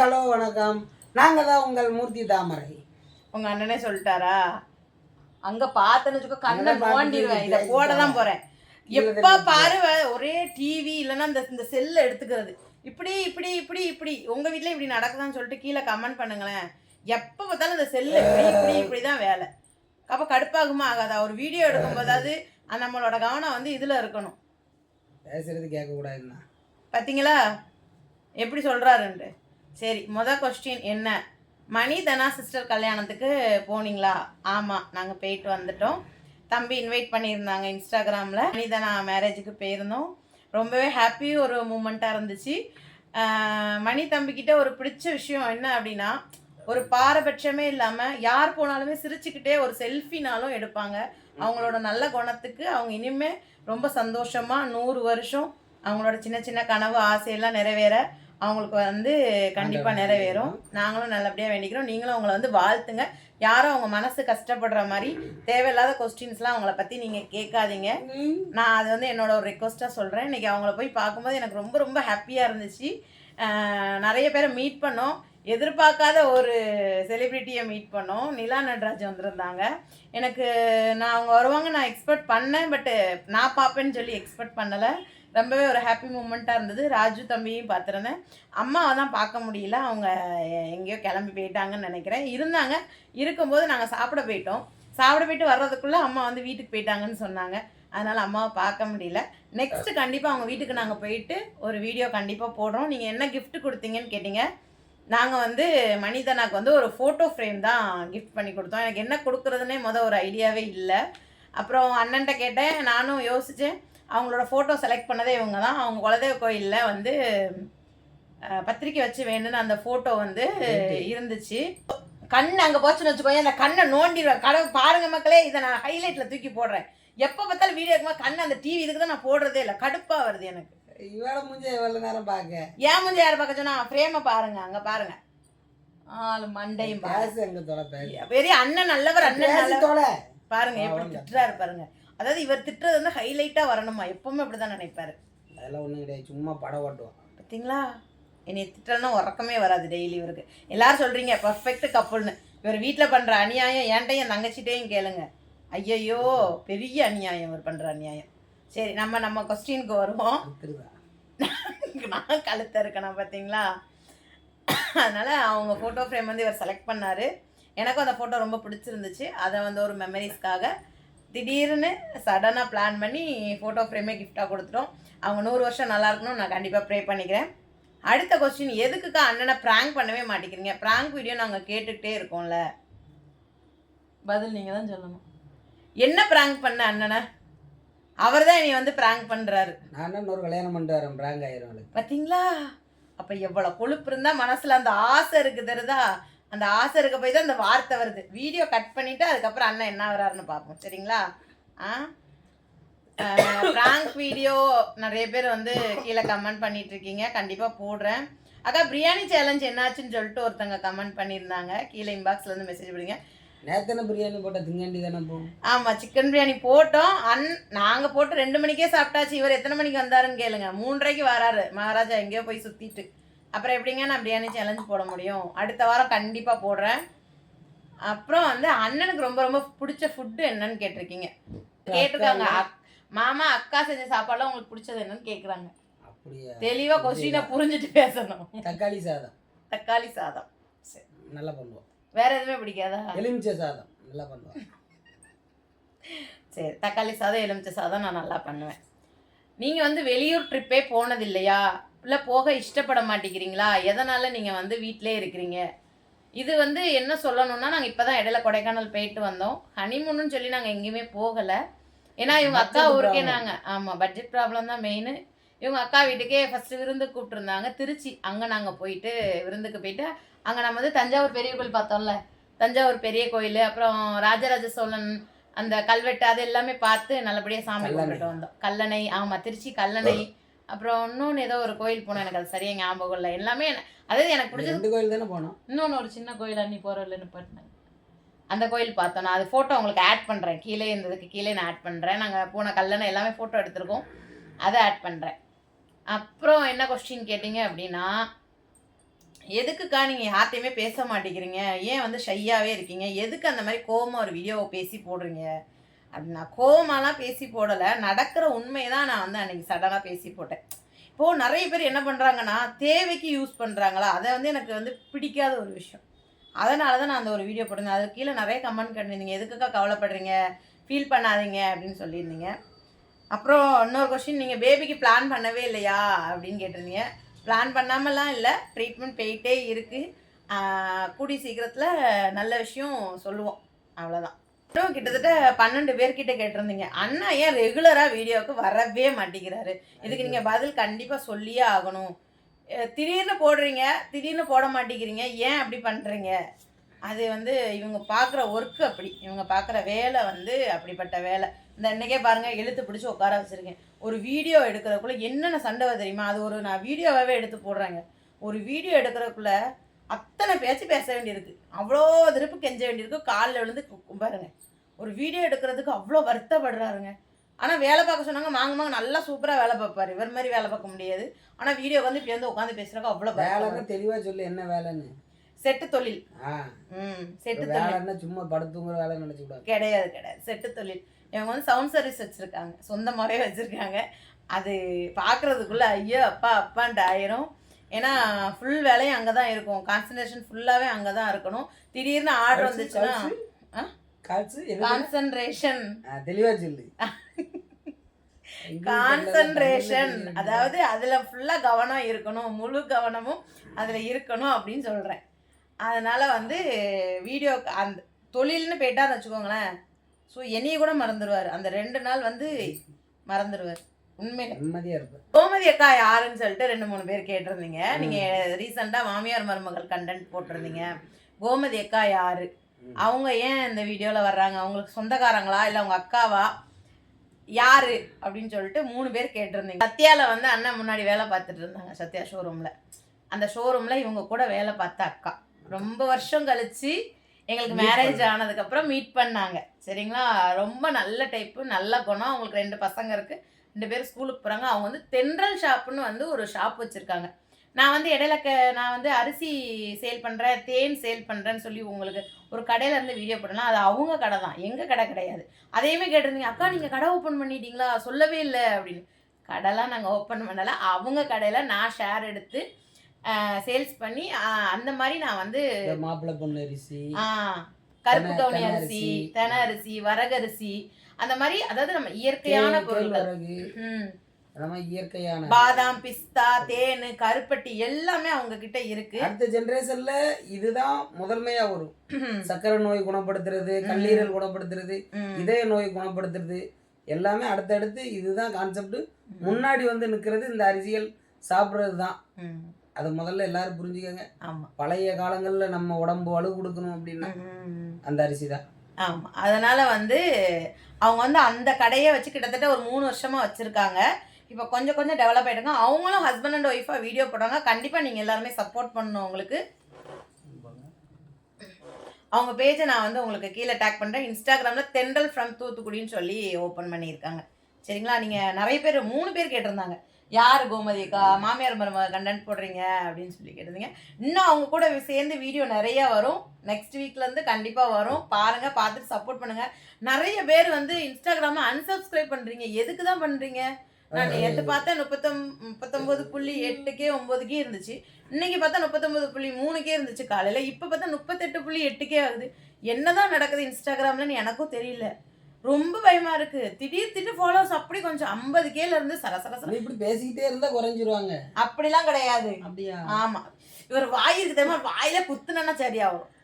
Hello வணக்கம். நாங்கள் தான் உங்கள் மூர்த்தி தாமரை. உங்க அண்ணனே சொல்லிட்டாரா? அங்க பார்த்தேன்னு வச்சுக்கோ கண்ணை நோண்டிடுவேன். இதை போட தான் போறேன். எப்ப பாரு ஒரே டிவி இல்லைன்னா இந்த இந்த செல்லை எடுத்துக்கிறது. இப்படி இப்படி இப்படி இப்படி. உங்க வீட்ல இப்படி நடக்குதான்னு சொல்லிட்டு கீழே கமெண்ட் பண்ணுங்களேன். எப்ப பார்த்தாலும் இந்த செல்லு இப்படி இப்படி இப்படி தான் வேலை. அப்ப கடுப்பாகுமா ஆகாதா? ஒரு வீடியோ எடுக்கும் போதாவது அஹ் நம்மளோட கவனம் வந்து இதுல இருக்கணும். பேசுறது கேட்கக்கூடாதுன்னா பார்த்தீங்களா எப்படி சொல்கிறாருன்ட்டு சரி மொதல் கொஸ்டின் என்ன? மணிதனா சிஸ்டர் கல்யாணத்துக்கு போனீங்களா? ஆமாம் நாங்கள் போயிட்டு வந்துட்டோம். தம்பி இன்வைட் பண்ணியிருந்தாங்க இன்ஸ்டாகிராமில். மணிதனா மேரேஜுக்கு போயிருந்தோம். ரொம்பவே ஹாப்பி ஒரு மூமெண்ட்டாக இருந்துச்சு. மணி தம்பிக்கிட்ட ஒரு பிடிச்ச விஷயம் என்ன அப்படின்னா ஒரு பாரபட்சமே இல்லாமல் யார் போனாலுமே சிரிச்சுக்கிட்டே ஒரு செல்ஃபினாலும் எடுப்பாங்க. அவங்களோட நல்ல குணத்துக்கு அவங்க இனிமேல் ரொம்ப சந்தோஷமாக நூறு வருஷம் அவங்களோட சின்ன சின்ன கனவு ஆசையெல்லாம் நிறைவேற அவங்களுக்கு வந்து கண்டிப்பாக நிறைவேறும். நாங்களும் நல்லபடியாக வேண்டிக்கிறோம். நீங்களும் அவங்கள வந்து வாழ்த்துங்க. யாரும் அவங்க மனசு கஷ்டப்படுற மாதிரி தேவையில்லாத கொஸ்டின்ஸ்லாம் அவங்கள பற்றி நீங்கள் கேட்காதீங்க. நான் அது வந்து என்னோட ஒரு ரெக்வஸ்ட்டாக சொல்கிறேன் இன்றைக்கி அவங்கள போய் பார்க்கும்போது எனக்கு ரொம்ப ரொம்ப ஹாப்பியாக இருந்துச்சு. நிறைய பேரை மீட் பண்ணோம். எதிர்பார்க்காத ஒரு செலிப்ரிட்டியை மீட் பண்ணோம். நிலா நட்ராஜ் வந்திருந்தாங்க. எனக்கு நான் அவங்க வருவாங்க நான் எக்ஸ்பெக்ட் பண்ணேன் பட்டு நான் பார்ப்பேன்னு சொல்லி எக்ஸ்பெக்ட் பண்ணலை. ரொம்பவே ஒரு ஹாப்பி மூமெண்ட்டாக இருந்தது. ராஜு தம்பியும் பார்த்துருந்தேன். அம்மாவை தான் பார்க்க முடியல. அவங்க எங்கேயோ கிளம்பி போயிட்டாங்கன்னு நினைக்கிறேன். இருந்தாங்க. இருக்கும்போது நாங்கள் சாப்பிட போயிட்டோம். சாப்பிட போயிட்டு வர்றதுக்குள்ளே அம்மா வந்து வீட்டுக்கு போயிட்டாங்கன்னு சொன்னாங்க. அதனால் அம்மாவை பார்க்க முடியல. நெக்ஸ்ட்டு கண்டிப்பாக அவங்க வீட்டுக்கு நாங்கள் போயிட்டு ஒரு வீடியோ கண்டிப்பாக போடுறோம். நீங்கள் என்ன கிஃப்ட் கொடுத்தீங்கன்னு கேட்டிங்க. நாங்கள் வந்து மனிதனாக்கு வந்து ஒரு ஃபோட்டோ ஃப்ரேம் தான் கிஃப்ட் பண்ணி கொடுத்தோம். எனக்கு என்ன கொடுக்குறதுனே மொதல் ஒரு ஐடியாவே இல்லை. அப்புறம் அண்ணன்ட்ட கேட்டேன். நானும் யோசித்தேன் அவங்களோட ஃபோட்டோ செலக்ட் பண்ணதே இவங்க தான் அவங்க குலதெய்வ கோயிலில் வந்து பத்திரிக்கை வச்சு வேணும்னு அந்த ஃபோட்டோ வந்து இருந்துச்சு. கண் அங்கே போச்சுன்னு வச்சுக்கோங்க அந்த கண்ணை நோண்டிடுவேன். கடவு பாருங்க மக்களே இதை நான் ஹைலைட்டில் தூக்கி போடுறேன். எப்போ பார்த்தாலும் வீடியோ இருக்கும்போது கண் அந்த டிவி இதுக்கு தான் நான் போடுறதே இல்லை. கடுப்பாக வருது எனக்கு. இவளை முடிஞ்ச எவ்வளோ நேரம் பார்க்க? ஏன் முந்தைய யார் பார்க்க சொன்னா ஃப்ரேமை பாருங்க அங்கே பாருங்க. ஆளு மண்டையும் பாருங்க. பெரிய அண்ணன் நல்லவர் அண்ணன் தொலை. பாருங்க எப்படி. திட்டுறாரு பாருங்க. அதாவது இவர் திட்டுறது வந்து ஹைலைட்டா வரணுமா? எப்பவுமே அப்படிதான் நினைப்பாரு. அதெல்லாம் ஒன்றும் கிடையாது. சும்மா படம் ஓட்டுவோம். பார்த்தீங்களா என்னை திட்டலாம் உறக்கமே வராது டெய்லி இவருக்கு. எல்லாரும் சொல்றீங்க பர்ஃபெக்ட் கப்புள்னு இவர் வீட்டில் பண்ற அநியாயம் ஏன்ட்டையும் என் தங்கச்சிட்டையும் கேளுங்க. ஐயையோ பெரிய அநியாயம் இவர் பண்ற அநியாயம். சரி நம்ம நம்ம கொஸ்டினுக்கு வருவோம். நான் கழுத்த இருக்கணும் பார்த்தீங்களா அதனால் அவங்க ஃபோட்டோ ஃப்ரேம் வந்து இவர் செலக்ட் பண்ணார். எனக்கும் அந்த ஃபோட்டோ ரொம்ப பிடிச்சிருந்துச்சு. அதை வந்து ஒரு மெமரிஸ்க்காக திடீர்னு சடனாக பிளான் பண்ணி ஃபோட்டோ ஃப்ரேமே கிஃப்டாக கொடுத்துட்டோம். அவங்க நூறு வருஷம் நல்லா இருக்கணும் நான் கண்டிப்பாக ப்ரே பண்ணிக்கிறேன். அடுத்த கொஸ்டின் எதுக்குக்கா அண்ணனை ப்ராங்க் பண்ணவே மாட்டேங்கிறீங்க? ப்ராங்க் வீடியோ நாங்கள் கேட்டுக்கிட்டே இருக்கோம்ல. பதில் நீங்கள் தான் சொல்லணும். என்ன ப்ராங்க் பண்ண அண்ணனை? அவர் தான் நீ வந்து ப்ராங்க் பண்ணுறாரு நான் தான் ஒரு கல்யாணம் பண்ணிட்டு வரேன் பிராங்க் ஆயிரும் அவளுக்கு. பார்த்தீங்களா அப்போ எவ்வளோ கொழுப்பு இருந்தால் மனசில் அந்த ஆசை இருக்கு தெரியுதா? அந்த ஆசை இருக்க போய் தான் அந்த வார்த்தை வருது. வீடியோ கட் பண்ணிவிட்டு அதுக்கப்புறம் அண்ணன் என்ன வராருன்னு பார்ப்போம். சரிங்களா? ஆ? ப்ராங்க் வீடியோ நிறைய பேர் வந்து கீழே கமெண்ட் பண்ணிட்டு இருக்கீங்க கண்டிப்பாக போடுறேன். அக்கா பிரியாணி சேலஞ்ச் என்னாச்சுன்னு சொல்லிட்டு ஒருத்தங்க கமெண்ட் பண்ணியிருந்தாங்க. கீழே இன்பாக்ஸில் வந்து மெசேஜ் பண்ணுங்க நேத்தனை பிரியாணி போட்ட? திங்கண்டி தானே போகும் ஆமாம் சிக்கன் பிரியாணி போட்டோம். அன் நாங்கள் போட்டு ரெண்டு மணிக்கே சாப்பிட்டாச்சு. இவர் எத்தனை மணிக்கு வந்தாருன்னு கேளுங்க. மூன்றரைக்கு வராரு. மகாராஜா எங்கேயோ போய் சுற்றிட்டு அப்புறம் எப்படிங்க நான் பிரியாணி சேலஞ்ச் போட முடியும்? அடுத்த வாரம் கண்டிப்பாக போடுறேன். அப்புறம் வந்து அண்ணனுக்கு ரொம்ப ரொம்ப பிடிச்ச ஃபுட்டு என்னன்னு கேட்டிருக்கீங்க. கேட்டிருக்காங்க. மாமா அக்கா செஞ்ச சாப்பாடுலாம் உங்களுக்கு பிடிச்சது என்னன்னு கேட்குறாங்க அப்படியா? தெளிவாக கொஸ்டினை புரிஞ்சுட்டு பேசணும். தக்காளி சாதம். தக்காளி சாதம். சரி. நல்லா பண்ணுவோம். வேற எதுவுமே பிடிக்காதா? எலுமிச்சை சாதம். நல்லா பண்ணுவோம். சரி தக்காளி சாதம் எலுமிச்சை சாதம் நான் நல்லா பண்ணுவேன். நீங்கள் வந்து வெளியூர் ட்ரிப்பே போனது இல்லையா இல்லை போக இஷ்டப்பட மாட்டேங்கிறீங்களா? எதனால் நீங்கள் வந்து வீட்டிலே இருக்கிறீங்க? இது வந்து என்ன சொல்லணும்னா நாங்கள் இப்போ தான் இடையில கொடைக்கானல் போயிட்டு வந்தோம். ஹனிமூன்னு சொல்லி நாங்கள் எங்கேயுமே போகலை. ஏன்னா இவங்க அக்கா ஊருக்கே. நாங்கள் ஆமாம் பட்ஜெட் ப்ராப்ளம் தான் மெயின் இவங்க அக்கா வீட்டுக்கே ஃபஸ்ட்டு விருந்து கூப்பிட்டுருந்தாங்க. திருச்சி அங்கே நாங்கள் போயிட்டு விருந்துக்கு போயிட்டு அங்கே நம்ம வந்து தஞ்சாவூர் பெரிய கோயில் பார்த்தோம்ல. தஞ்சாவூர் பெரிய கோயில் அப்புறம் ராஜராஜ சோழன் அந்த கல்வெட்டு அது எல்லாமே பார்த்து நல்லபடியாக சாமி. கும்பிட்டு வந்தோம். கல்லணை ஆமாம் திருச்சி கல்லணை. அப்புறம் இன்னொன்று ஏதோ ஒரு கோயில் போனோம் எனக்கு அது சரியாக ஞாபகம் இல்லை. எல்லாமே அதாவது எனக்கு பிடிச்சது ரெண்டு கோயில் தானே போனோம். இன்னொன்று ஒரு சின்ன கோயில் அன்னி போகிறவில்ல நிப்பாட்டினாங்க அந்த கோயில் பார்த்தோம். நான் அது ஃபோட்டோ உங்களுக்கு ஆட் பண்ணுறேன் கீழே இருந்ததுக்கு கீழே நான் ஆட் பண்ணுறேன் நாங்கள் போன கல்லணை எல்லாமே ஃபோட்டோ எடுத்திருக்கோம். அதை ஆட் பண்ணுறேன் அப்புறம் என்ன கொஸ்டின் கேட்டிங்க அப்படின்னா எதுக்குக்கா நீங்கள் யார்கிட்டையுமே பேச மாட்டேங்கிறீங்க? ஏன் வந்து ஷையாகவே இருக்கீங்க? எதுக்கு அந்த மாதிரி கோவமாக ஒரு வீடியோவை பேசி போடுறீங்க? அது நான் கோவமாலாம் பேசி போடலை. நடக்கிற உண்மையை தான் நான் வந்து அன்றைக்கி சடனாக பேசி போட்டேன். இப்போது நிறைய பேர் என்ன பண்ணுறாங்கன்னா தேவைக்கு யூஸ் பண்ணுறாங்களா அதை வந்து எனக்கு வந்து பிடிக்காத ஒரு விஷயம். அதனால தான் நான் அந்த ஒரு வீடியோ போட்டிருந்தேன். அது கீழே நிறைய கமெண்ட் பண்ணியிருந்தீங்க எதுக்குக்கா கவலைப்படுறீங்க? ஃபீல் பண்ணாதீங்க அப்படின்னு சொல்லியிருந்தீங்க. அப்புறம் இன்னொரு கொஷின் நீங்கள் பேபிக்கு பிளான் பண்ணவே இல்லையா? அப்படின்னு கேட்டிருந்தீங்க. பிளான் பண்ணாமலாம் இல்லை. ட்ரீட்மெண்ட் போயிட்டே இருக்குது கூடி சீக்கிரத்தில் நல்ல விஷயம் சொல்லுவோம். அவ்வளோதான் கிட்டத்தட்ட பன்னெண்டு பேர்கிட்ட கேட்டிருந்தீங்க. அண்ணா ஏன் ரெகுலராக வீடியோவுக்கு வரவே மாட்டேங்கிறாரு. இதுக்கு நீங்கள் பதில் கண்டிப்பாக சொல்லியே ஆகணும். திடீர்னு போடுறீங்க திடீர்னு போட மாட்டேங்கிறீங்க. ஏன் அப்படி பண்ணுறீங்க அது வந்து இவங்க பார்க்குற ஒர்க்கு அப்படி. இவங்க பார்க்குற வேலை வந்து அப்படிப்பட்ட வேலை. இந்த அன்னைக்கே பாருங்கள் இழுத்து பிடிச்சி உட்கார வச்சுருக்கேன். ஒரு வீடியோ எடுக்கிறதுக்குள்ளே என்னென்ன சண்டை தெரியுமா? அது ஒரு நான் வீடியோவாகவே எடுத்து போடுறேங்க. ஒரு வீடியோ எடுக்கிறதுக்குள்ளே அத்தனை பேச்சு பேச வேண்டியிருக்கு. அவ்வளோ திருப்பு கெஞ்ச வேண்டியிருக்கு. காலில் விழுந்து பாருங்க. ஒரு வீடியோ எடுக்கிறதுக்கு அவ்வளோ வருத்தப்படுறாருங்க. ஆனால் வேலை பார்க்க சொன்னாங்க வாங்க வாங்க நல்லா சூப்பராக வேலை பார்ப்பாரு. இவர் மாதிரி வேலை பார்க்க முடியாது. ஆனால் வீடியோ வந்து இப்படி வந்து உட்காந்து பேசுகிறாங்க அவ்வளோ வேலைன்னா தெளிவா சொல்லு என்ன வேலைன்னு. செட்டு தொழில். ஆ. ம் செட்டு தொழில். சும்மா படுத்துங்கிற வேலை நினைச்சு கூடாது கிடையாது கிடையாது. செட்டு தொழில். இவங்க வந்து சவுண்ட் சர்வீஸ் வச்சுருக்காங்க. சொந்தமாகவே வச்சுருக்காங்க. அது பார்க்குறதுக்குள்ளே ஐயோ அப்பா அப்பான்ட்டு ஆயிரும். ஏன்னா ஃபுல் வேலையும் அங்கே தான் இருக்கும். கான்சன்ட்ரேஷன் ஃபுல்லாகவே அங்கே தான் இருக்கணும். திடீர்னு ஆர்டர் வந்துச்சுன்னா கான்சன்ட்ரேஷன் தெளிவா சொல்லு. கான்சன்ட்ரேஷன் அதாவது அதில் ஃபுல்லாக கவனம் இருக்கணும். முழு கவனமும் அதில் இருக்கணும் அப்படின்னு சொல்கிறேன் அதனால் வந்து வீடியோ அந்த தொழில்னு போயிட்டான்னு வச்சுக்கோங்களேன். ஸோ என்னைய கூட மறந்துடுவார் அந்த ரெண்டு நாள் வந்து மறந்துடுவார் உண்மையில. நிம்மதியா இருப்பேன் கோமதி அக்கா யாருன்னு சொல்லிட்டு ரெண்டு மூணு பேர் கேட்டிருந்தீங்க. நீங்கள் ரீசெண்டாக மாமியார் மருமகள் கண்டென்ட் போட்டிருந்தீங்க. கோமதி அக்கா யாரு. அவங்க ஏன் இந்த வீடியோவில் வர்றாங்க? அவங்களுக்கு சொந்தக்காரங்களா? இல்லை அவங்க அக்காவா? யாரு? அப்படின்னு சொல்லிட்டு மூணு பேர் கேட்டிருந்தீங்க. சத்யால வந்து அண்ணன் முன்னாடி வேலை பார்த்துட்டு இருந்தாங்க சத்யா ஷோரூமில் அந்த ஷோரூமில் இவங்க கூட வேலை பார்த்த அக்கா. ரொம்ப வருஷம் கழிச்சு எங்களுக்கு மேரேஜ் ஆனதுக்கப்புறம் மீட் பண்ணாங்க. சரிங்களா? ரொம்ப நல்ல டைப்பு நல்ல குணம். அவங்களுக்கு ரெண்டு பசங்க இருக்கு. ரெண்டு பேரும் ஸ்கூலுக்கு போகிறாங்க அவங்க வந்து தென்றல் ஷாப்புன்னு வந்து ஒரு ஷாப் வச்சுருக்காங்க. நான் வந்து இடையில க நான் வந்து அரிசி சேல் பண்ணுறேன் தேன் சேல் பண்ணுறேன்னு சொல்லி உங்களுக்கு ஒரு கடையில இருந்து வீடியோ போடலாம். அது அவங்க கடை தான். எங்கள் கடை கிடையாது. அதையுமே கேட்டிருந்தீங்க அக்கா நீங்கள் கடை ஓப்பன் பண்ணிட்டீங்களா? சொல்லவே இல்லை அப்படின்னு. கடைலாம் நாங்கள் ஓப்பன் பண்ணலை. அவங்க கடையில் நான் ஷேர் எடுத்து சேல்ஸ் பண்ணி அந்த மாதிரி நான் வந்து மாப்பிள்ளை பொண்ணு அரிசி. ஆஹ், கருப்பு கவுனி அரிசி. தென அரிசி வரகரிசி அந்த மாதிரி அதாவது நம்ம இயற்கையான நம்ம இயற்கையான. பாதாம் பிஸ்தா தேன் கருப்பட்டி எல்லாமே அவங்க கிட்ட இருக்கு. அடுத்த ஜெனரேஷன்ல இதுதான் முதன்மையா வரும். சக்கரை நோய் குணப்படுத்துறது கல்லீரல் குணப்படுத்துறது. இதய நோய் குணப்படுத்துறது எல்லாமே அடுத்தடுத்து இதுதான் கான்செப்ட் முன்னாடி வந்து நிக்கிறது இந்த அரிசிகள் சாப்பிட்றது தான். அது முதல்ல எல்லாரும் புரிஞ்சுக்கங்க. ஆமா. பழைய காலங்கள்ல நம்ம உடம்பு வலு கொடுக்கணும் அப்படின்னா. அந்த அரிசி தான் ஆமா. அதனால வந்து அவங்க வந்து அந்த கடையை வச்சு கிட்டத்தட்ட ஒரு மூணு வருஷமா வச்சிருக்காங்க. இப்போ கொஞ்சம் கொஞ்சம் டெவலப் ஆயிட்டாங்க அவங்களும் ஹஸ்பண்ட் அண்ட் ஒய்ஃபாக வீடியோ போடுறாங்க. கண்டிப்பாக நீங்கள் எல்லாருமே சப்போர்ட் பண்ணணும் உங்களுக்கு. அவங்க பேஜை நான் வந்து உங்களுக்கு கீழே டேக் பண்ணுறேன் இன்ஸ்டாகிராமில் தென்றல் ஃப்ரம் தூத்துக்குடின்னு சொல்லி ஓப்பன் பண்ணியிருக்காங்க. சரிங்களா? நீங்கள் நிறைய பேர் மூணு பேர் கேட்டிருந்தாங்க. யார் கோமதி? அக்கா மாமியார் மருமக கண்டென்ட் போடுறீங்க அப்படின்னு சொல்லி கேட்டிருந்தீங்க. இன்னும் அவங்க கூட சேர்ந்து வீடியோ நிறைய வரும். நெக்ஸ்ட் வீக்லேருந்து கண்டிப்பாக வரும். பாருங்கள் பார்த்துட்டு சப்போர்ட் பண்ணுங்கள் நிறைய பேர் வந்து இன்ஸ்டாகிராமை அன்சப்ஸ்கிரைப் பண்ணுறீங்க எதுக்கு தான் பண்ணுறீங்க நான் நேற்று பார்த்தேன் முப்பத்தொம் முப்பத்தொம்போது புள்ளி எட்டுக்கே ஒம்போதுக்கே இருந்துச்சு. இன்னைக்கு பார்த்தா முப்பத்தொம்போது புள்ளி மூணுக்கே இருந்துச்சு காலையில். இப்போ பார்த்தா முப்பத்தெட்டு புள்ளி எட்டுக்கே ஆகுது. என்னதான் நடக்குது இன்ஸ்டாகிராம்லன்னு எனக்கும் தெரியல. ரொம்ப பயமா இருக்கு. திடீர் திடீர் ஃபாலோவர்ஸ் அப்படி கொஞ்சம் ஐம்பது கேல இருந்து சர சர சர. இப்படி பேசிக்கிட்டே இருந்தா குறைஞ்சிருவாங்க. அப்படிலாம் கிடையாது. அப்படியா? ஆமா. இவர் வாய் இருக்கு தெரியுமா? வாயில குத்துனா சரியா வரும்